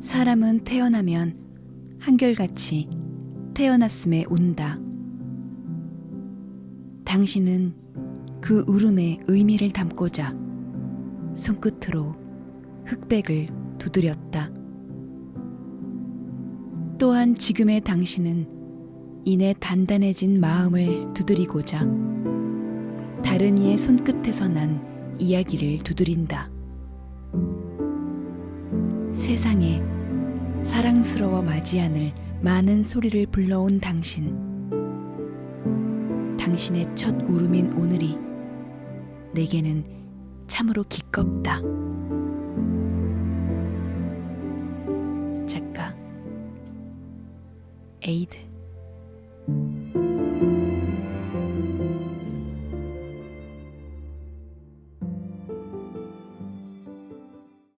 사람은 태어나면 한결같이 태어났음에 운다. 당신은 그 울음에 의미를 담고자 손끝으로 흑백을 두드렸다. 또한 지금의 당신은 이내 단단해진 마음을 두드리고자 다른 이의 손끝에서 난 이야기를 두드린다. 세상에 사랑스러워 맞이하늘 많은 소리를 불러온 당신. 당신의 첫 울음인 오늘이 내게는 참으로 기껍다. 작가 에이드